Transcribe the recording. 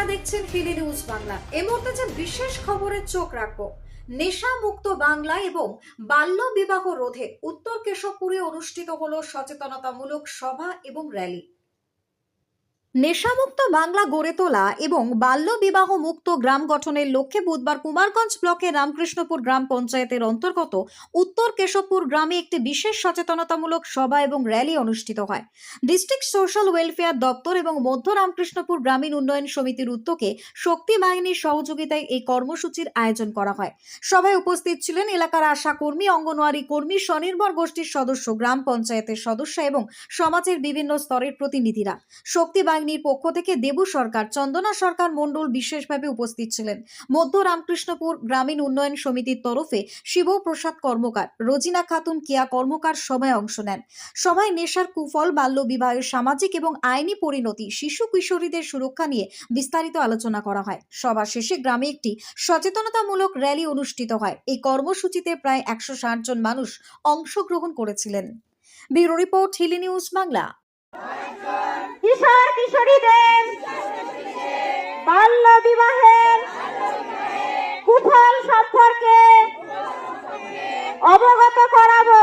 আপনারা দেখছেন হিলি নিউজ বাংলা। এ মুহূর্তে যে বিশেষ খবরের চোখ রাখব নেশা মুক্ত বাংলা এবং বাল্য বিবাহ রোধে উত্তর কেশবপুরে অনুষ্ঠিত হলো সচেতনতামূলক সভা এবং র্যালি। নেশামুক্ত বাংলা গড়ে তোলা এবং বাল্য বিবাহ মুক্ত গ্রাম গঠনের লক্ষ্যে বুধবার কুমারগঞ্জ ব্লকের রামকৃষ্ণপুর গ্রাম পঞ্চায়েতের অন্তর্গত উত্তর কেশবপুর গ্রামে একটি বিশেষ সচেতনতামূলক সভা এবং র্যালি অনুষ্ঠিত হয়। ডিস্ট্রিক্ট সোশ্যাল ওয়েলফেয়ার দপ্তর এবং মধ্য রামকৃষ্ণপুর গ্রামীণ উন্নয়ন সমিতির উদ্যোগে শক্তি বাহিনীর সহযোগিতায় এই কর্মসূচির আয়োজন করা হয়। সভায় উপস্থিত ছিলেন এলাকার আশা কর্মী, অঙ্গনওয়াড়ি কর্মী, স্বনির্ভর গোষ্ঠীর সদস্য, গ্রাম পঞ্চায়েতের সদস্য এবং সমাজের বিভিন্ন স্তরের প্রতিনিধিরা। শক্তি বাহিনীর পক্ষ থেকে দেবু সরকার, চন্দনা সরকার মণ্ডল বিশেষভাবে উপস্থিত ছিলেন। মধ্য রামকৃষ্ণপুর গ্রামীণ উন্নয়ন সমিতির তরফে শিবপ্রসাদ কর্মকার, রোজিনা খাতুন কিয়া কর্মকার সভায় অংশ নেন। সভায় নেশার কুফল, বাল্য বিবাহের সামাজিক এবং আইনি পরিণতি, শিশু কিশোরীদের সুরক্ষা নিয়ে বিস্তারিত আলোচনা করা হয়। সভা শেষে গ্রামে একটি সচেতনতামূলক র্যালি অনুষ্ঠিত হয়। এই কর্মসূচিতে প্রায় একশো ষাট জন মানুষ অংশগ্রহণ করেছিলেন। Bureau report, Hili news Bangla. কিশোর কিশোরীদের। বাল্য বিবাহের কুফল সম্পর্কে অবগত করাবো।